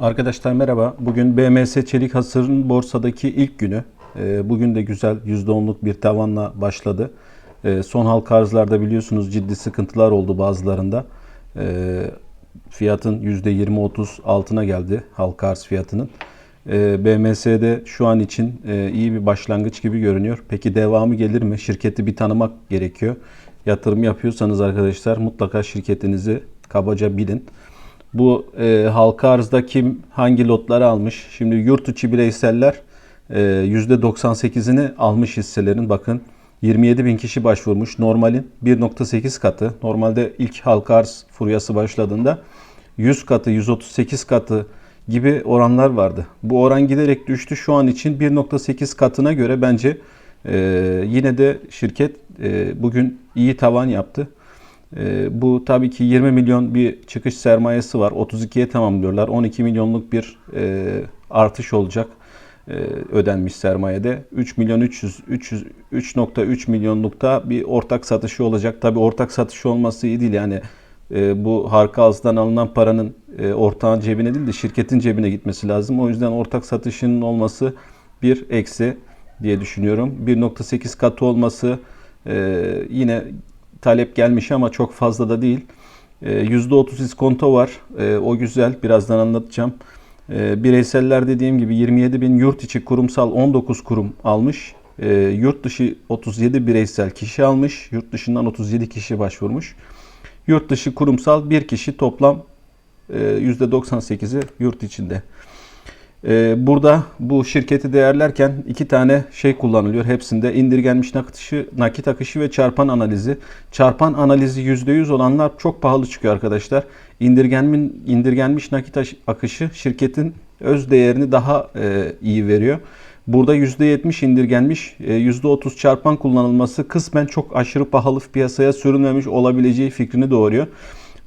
Arkadaşlar merhaba. Bugün BMS Çelik Hasır'ın borsadaki ilk günü. Ee, Bugün de güzel %10'luk bir tavanla başladı. Ee, Son halka arzlarda biliyorsunuz ciddi sıkıntılar oldu bazılarında. Ee, Fiyatın %20-30 altına geldi halka arz fiyatının. BMS'de şu an için e, iyi bir başlangıç gibi görünüyor. Peki devamı gelir mi? Şirketi bir tanımak gerekiyor. Yatırım yapıyorsanız arkadaşlar mutlaka şirketinizi kabaca bilin. Bu e, halka arzda kim hangi lotları almış? Şimdi yurt içi bireyseller e, %98'ini almış hisselerin. Bakın 27 bin kişi başvurmuş. Normalin 1.8 katı. Normalde ilk halka arz furyası başladığında 100 katı, 138 katı gibi oranlar vardı. Bu oran giderek düştü. Şu an için 1.8 katına göre bence e, yine de şirket e, bugün iyi tavan yaptı. Ee, bu tabii ki 20 milyon bir çıkış sermayesi var. 32'ye tamamlıyorlar. 12 milyonluk bir e, artış olacak e, ödenmiş sermayede. 3 milyon 300 300 3.3 milyonlukta bir ortak satışı olacak. Tabii ortak satışı olması iyi değil yani. E, bu harika ağızdan alınan paranın e, ortağın cebine değil de şirketin cebine gitmesi lazım. O yüzden ortak satışının olması bir eksi diye düşünüyorum. 1.8 katı olması e, yine talep gelmiş ama çok fazla da değil. E, %30 iskonto var. E, o güzel. Birazdan anlatacağım. E, bireyseller dediğim gibi 27 bin yurt içi kurumsal 19 kurum almış. E, yurt dışı 37 bireysel kişi almış. Yurt dışından 37 kişi başvurmuş. Yurt dışı kurumsal bir kişi toplam e, %98'i yurt içinde. Ee, Burada bu şirketi değerlerken iki tane şey kullanılıyor. Hepsinde indirgenmiş nakışı, nakit akışı ve çarpan analizi. Çarpan analizi %100 olanlar çok pahalı çıkıyor arkadaşlar. İndirgenmiş, indirgenmiş nakit akışı şirketin öz değerini daha e, iyi veriyor. Burada %70 indirgenmiş, e, %30 çarpan kullanılması kısmen çok aşırı pahalı piyasaya sürülmemiş olabileceği fikrini doğuruyor.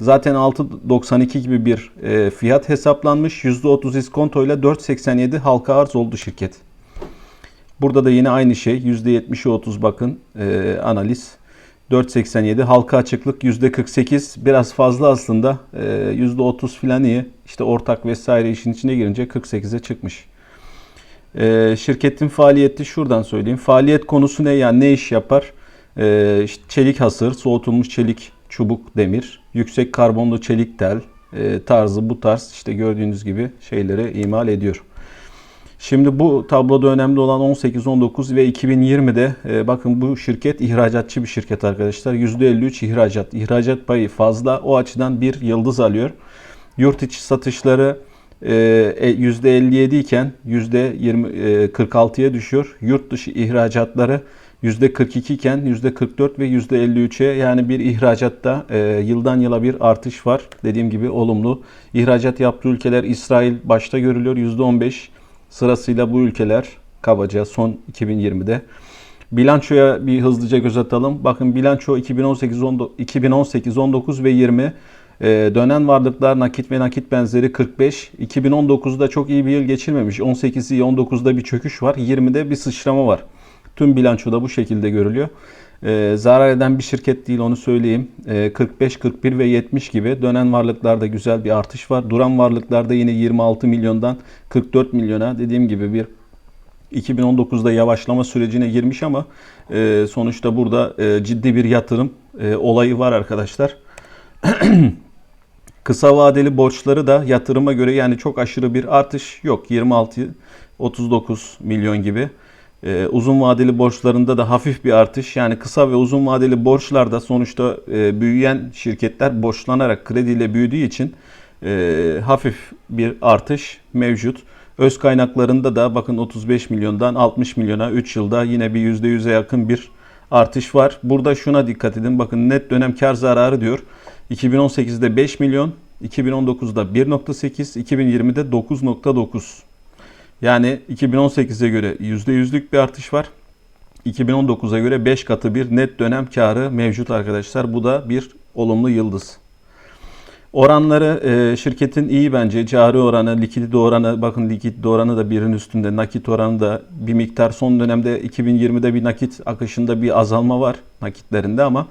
Zaten 6.92 gibi bir e, fiyat hesaplanmış. %30 iskonto ile 4.87 halka arz oldu şirket. Burada da yine aynı şey. %70'i 30 bakın e, analiz. 4.87 halka açıklık %48 biraz fazla aslında. E, %30 filan iyi. İşte ortak vesaire işin içine girince 48'e çıkmış. E, şirketin faaliyeti şuradan söyleyeyim. Faaliyet konusu ne yani ne iş yapar? E, işte çelik hasır, soğutulmuş çelik çubuk demir, yüksek karbonlu çelik tel e, tarzı bu tarz işte gördüğünüz gibi şeyleri imal ediyor. Şimdi bu tabloda önemli olan 18, 19 ve 2020'de e, bakın bu şirket ihracatçı bir şirket arkadaşlar. %53 ihracat. İhracat payı fazla. O açıdan bir yıldız alıyor. Yurt içi satışları e, e, %57 iken %46'ya düşüyor. Yurt dışı ihracatları %42 iken %44 ve %53'e yani bir ihracatta e, yıldan yıla bir artış var. Dediğim gibi olumlu. İhracat yaptığı ülkeler İsrail başta görülüyor %15. Sırasıyla bu ülkeler kabaca son 2020'de. Bilançoya bir hızlıca göz atalım. Bakın bilanço 2018, 2018, 19 ve 20 e, dönen varlıklar nakit ve nakit benzeri 45. 2019'da çok iyi bir yıl geçirmemiş. 18'i 19'da bir çöküş var. 20'de bir sıçrama var. Tüm bilançoda bu şekilde görülüyor. Ee, zarar eden bir şirket değil onu söyleyeyim. Ee, 45, 41 ve 70 gibi dönen varlıklarda güzel bir artış var. Duran varlıklarda yine 26 milyondan 44 milyona dediğim gibi bir 2019'da yavaşlama sürecine girmiş ama e, sonuçta burada e, ciddi bir yatırım e, olayı var arkadaşlar. Kısa vadeli borçları da yatırıma göre yani çok aşırı bir artış yok. 26 39 milyon gibi. Ee, uzun vadeli borçlarında da hafif bir artış. Yani kısa ve uzun vadeli borçlarda sonuçta e, büyüyen şirketler borçlanarak krediyle büyüdüğü için e, hafif bir artış mevcut. Öz kaynaklarında da bakın 35 milyondan 60 milyona 3 yılda yine bir %100'e yakın bir artış var. Burada şuna dikkat edin. Bakın net dönem kar zararı diyor. 2018'de 5 milyon, 2019'da 1.8, 2020'de 9.9. Yani 2018'e göre %100'lük bir artış var. 2019'a göre 5 katı bir net dönem karı mevcut arkadaşlar. Bu da bir olumlu yıldız. Oranları e, şirketin iyi bence. Cari oranı, likidite oranı, bakın likidite oranı da birin üstünde. Nakit oranı da bir miktar son dönemde 2020'de bir nakit akışında bir azalma var nakitlerinde ama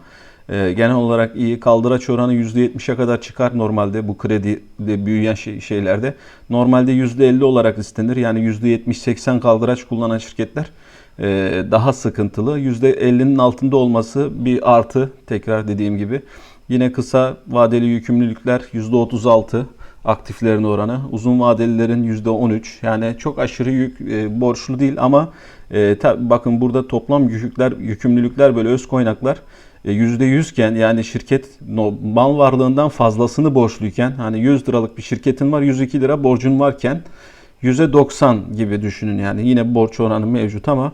E, genel olarak iyi. Kaldıraç oranı %70'e kadar çıkar normalde bu kredide büyüyen şey, şeylerde. Normalde %50 olarak istenir. Yani %70-80 kaldıraç kullanan şirketler e, daha sıkıntılı. %50'nin altında olması bir artı. Tekrar dediğim gibi. Yine kısa vadeli yükümlülükler %36 aktiflerin oranı. Uzun vadelilerin %13. Yani çok aşırı yük e, borçlu değil ama e, ta- bakın burada toplam yükler, yükümlülükler böyle öz kaynaklar e, %100 iken yani şirket mal varlığından fazlasını borçluyken hani 100 liralık bir şirketin var 102 lira borcun varken %90 gibi düşünün yani yine borç oranı mevcut ama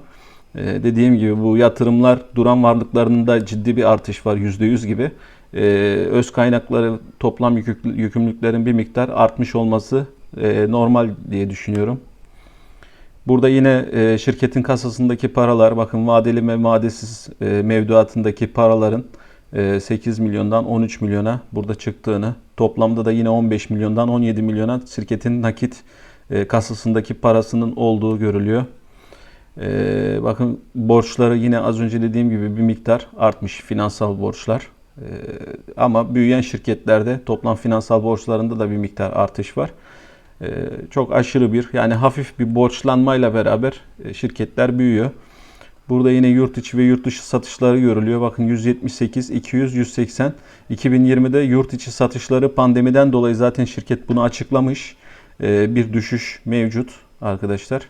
e, dediğim gibi bu yatırımlar duran varlıklarında ciddi bir artış var %100 gibi. E, öz kaynakları toplam yükümlülüklerin bir miktar artmış olması e, normal diye düşünüyorum. Burada yine e, şirketin kasasındaki paralar, bakın vadeli ve vadesiz e, mevduatındaki paraların e, 8 milyondan 13 milyona burada çıktığını, toplamda da yine 15 milyondan 17 milyona şirketin nakit e, kasasındaki parasının olduğu görülüyor. E, bakın borçları yine az önce dediğim gibi bir miktar artmış finansal borçlar. E, ama büyüyen şirketlerde toplam finansal borçlarında da bir miktar artış var. Ee, çok aşırı bir yani hafif bir borçlanmayla beraber e, şirketler büyüyor. Burada yine yurt içi ve yurt dışı satışları görülüyor. Bakın 178, 200, 180. 2020'de yurt içi satışları pandemiden dolayı zaten şirket bunu açıklamış. Ee, bir düşüş mevcut arkadaşlar.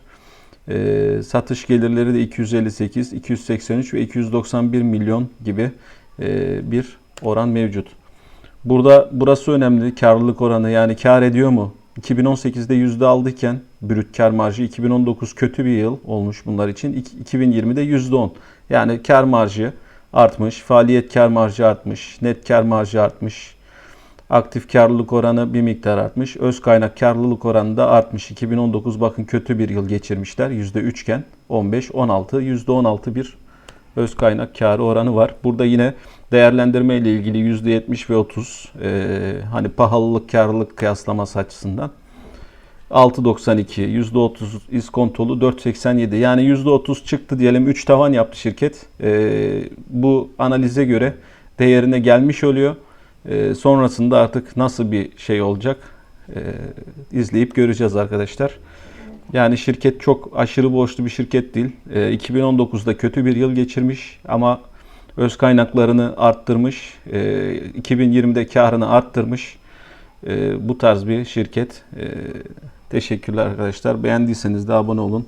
Ee, satış gelirleri de 258, 283 ve 291 milyon gibi e, bir oran mevcut. Burada burası önemli. Karlılık oranı yani kar ediyor mu? 2018'de yüzde aldıyken brüt kar marjı 2019 kötü bir yıl olmuş bunlar için. İki- 2020'de yüzde 10. Yani kar marjı artmış, faaliyet kar marjı artmış, net kar marjı artmış. Aktif karlılık oranı bir miktar artmış. Öz kaynak karlılık oranı da artmış. 2019 bakın kötü bir yıl geçirmişler. %3 iken 15, 16, %16 bir öz kaynak karı oranı var. Burada yine değerlendirme ile ilgili %70 ve 30 e, hani pahalılık karlılık kıyaslaması açısından 6.92 %30 iskontolu 4.87 yani %30 çıktı diyelim 3 tavan yaptı şirket. E, bu analize göre değerine gelmiş oluyor. E, sonrasında artık nasıl bir şey olacak e, izleyip göreceğiz arkadaşlar. Yani şirket çok aşırı borçlu bir şirket değil. E, 2019'da kötü bir yıl geçirmiş ama öz kaynaklarını arttırmış. E, 2020'de karını arttırmış. E, bu tarz bir şirket. E, teşekkürler arkadaşlar. Beğendiyseniz de abone olun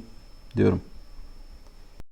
diyorum.